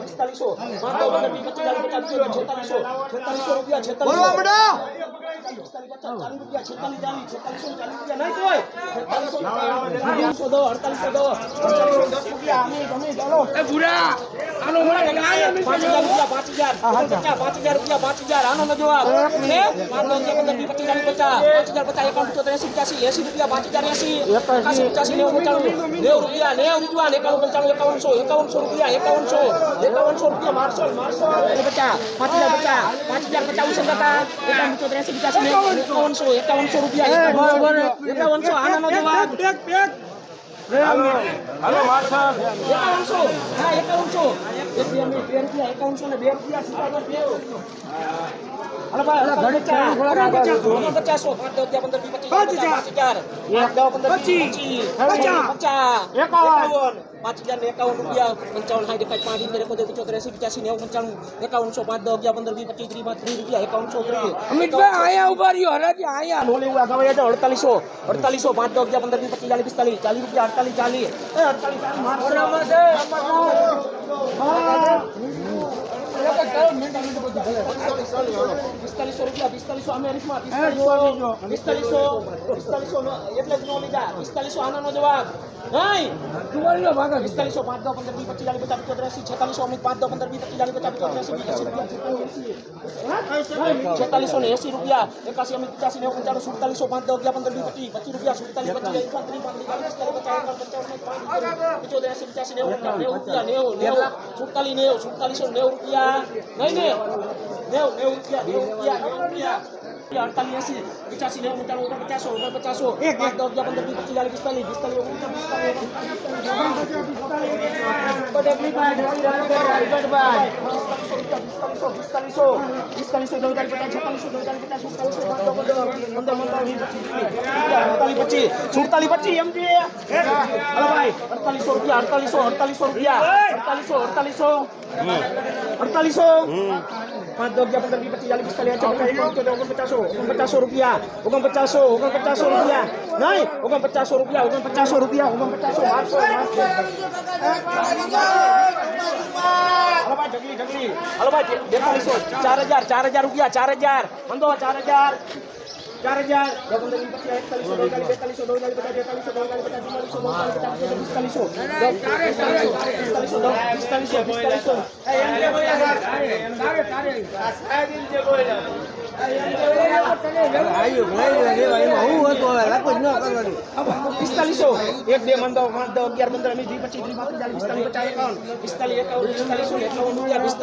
પિસ્તાલીસો છેતાલીસો એકાવનસો એકાવનસો રૂપિયા એકાવનસો એકાવનસો રૂપિયા મારસો મારસો પચાસ પાંચ હજાર પચાસ પાંચ હજાર પચાસ ઉસંગતા એકાવન પંચોતેર એસી પચાસી એકાવનસો એકાવનસો રૂપિયા એકાવનસો આનો નો જવાબ એકાવનસો હા એકાવનસો બે રૂપિયા એકાવનસો ને બે રૂપિયા સિત્તેર બે હાલો પચાસ. હાલો પચીસ પાંચ હજાર પાંચ એકાવન ને એકાવન રૂપિયા પંચાવન સાઠ એકાવન પાંચ ઇતેર એકોતેર પંચોતેર એસી પચાસી નેવું પંચાણું એકાવનસો પાંચ દસ અગિયાર પંદર વીસ પચીસ ત્રીસ પાંચ ત્રીસ રૂપિયા એકાવનસો ત્રીસ. અમિતભાઈ અહીંયા ઊભા રહ્યો હરાજી અહીંયા. નો લેવું આગળ વયા અડતાલીસો અડતાલીસો પાંચ દસ અગિયાર પંદર વીસ પચીસ ચાલીસ પિસ્તાલીસ ચાલીસ રૂપિયા અડતાલીસ ચાલીસ. અડતાલીસ. પિસ્તાલીસો રૂપિયા પિસ્તાલીસો અમેરિકમાં પિસ્તાલીસો પિસ્તાલીસો પિસ્તાલીસો એટલે જ નો લીધા પિસ્તાલીસો આનાનો જવાબ પિસ્તાલીસો પાંચ દસ પંદર વીસ પચીસ ચાલીસ પચાસ પંચોતેર છેતાલીસો અમિત પાંચ દસ પંદર વીસ પચીસ ચાલીસ પચાસ પંચોતેર છેતાલીસો ને એસી રૂપિયા એકાસી અમિત પચાસી નેવું પંચાણું સુડતાલીસો પાંચ દસ અગિયાર પંદર વીસ પચીસ પચીસ રૂપિયા સુડતાલીસ પચીસ એકસો ત્રીસ પાંત્રીસ ચાલીસ પચાસ પંચાવન પાંચ પંચોતેર એસી પચાસી નેવું નેવું રૂપિયા નેવું નેવું સુડતાલીસ નેવું સુડતાલીસો નેવું રૂપિયા નહીં ને નેવું નેવું રૂપિયા નેવું રૂપિયા નેવું અડતાલીસ એસી પચાસી નેવું પંચાણું ઓગણ પચાસો ઓગણ પચાસો પાંચ દસ અગિયાર પંદર વીસ પચીસ ચાલીસ પિસ્તાલીસ પિસ્તાલીસ ઓગણ સુડતાલીસ પચીસ એમ છે હલો ભાઈ અડતાલીસો રૂપિયા અડતાલીસો અડતાલીસો રૂપિયા અડતાલીસો અડતાલીસો અડતાલીસો પાંચ દસ અગિયાર પંદર વીસ પચીસ ચાલીસ પિસ્તાલીસ પચાસ ઓગણપચાસો ઓગણપચાસો રૂપિયા ઓગણપચાસો ઓગણપચાસો રૂપિયા નહીં ઓગણપચાસો રૂપિયા ઓગણપચાસો રૂપિયા ઓગણપચાસો આઠસો હલો ભાઈ ઢગલી ઢગલી હલો ભાઈ બેતાલીસો ચાર હજાર ચાર હજાર રૂપિયા ચાર હજાર બંધો ચાર હજાર ચાર હજાર દસ પંદર વીસ પચીસ એકતાલીસો બેતાલીસ બેતાલીસો બેતાલીસ પચાસ તેતાલીસો બેતાલીસ પચાસ ચુમ્માલીસો બેતાલીસ પચાસ પચાસ પિસ્તાલીસો પિસ્તાલીસો પિસ્તાલીસો પિસ્તાલીસો પિસ્તાલીસો એક બે મંદો પાંચ દસ અગિયાર પંદર વીસ વીસ પચીસ ત્રીસ પાંત્રીસ ચાલીસ પિસ્તાલીસ પચાસ એકાવન પિસ્તાલીસ એકાવન પિસ્તાલીસો ને એકાવન રૂપિયા પિસ્તાલીસ એકાવન એમ હા એમ કે કરો હાલો ભાઈ પિસ્તાલીસો. પિસ્તાલીસ એકાવન ચાલીસ પચાસ સુડતાલીસો પાંચ દસ અગિયાર, પંદર વીસ સુડતાલીસ પચીસ ત્રીસ ચાલીસ પચાસ પંચોતેર અડતાલીસો પાંચ દસ અગિયાર પંદર વીસ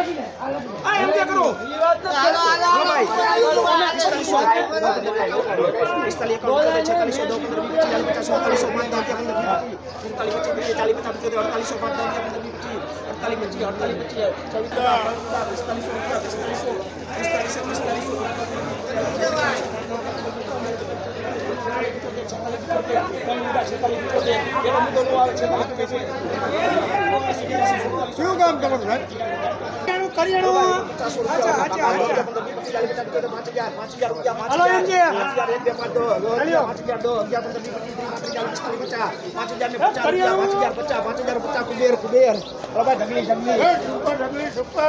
પચીસ અડતાલીસ પચીસ અડતાલીસ પચીસ ચાલીસ પિસ્તાલીસો રૂપિયા પિસ્તાલીસો પિસ્તાલીસો પિસ્તાલીસો શું કામ કરો સાહેબ કરિયાણું અચ્છા હલો એમ છે સુપર ઢગલી સુપર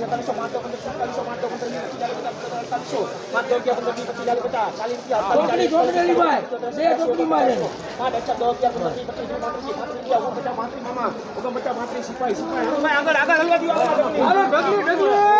છેતાલીસો પાંચ દસ પંદર સુડતાલીસો પાંચ દસ પંદર વીસ પચીસ ચાલીસ પચાસ અડતાલીસો પાંચ દસ અગિયાર પંદર વીસ પચીસ ચાલીસ પચાસ ચાલીસ ચાલીસ પાંચ અચ્છા દસ અગિયાર પંદર વીસ પચીસ પાંત્રીસ પાંત્રીસ ઓગણપચાસ પાંત્રીસ મામા ઓગણપચાસ પાંત્રીસ સિપાહી સિપાહી આગળ આગળ હલવા દો હાલો ઢગલી ઢગલી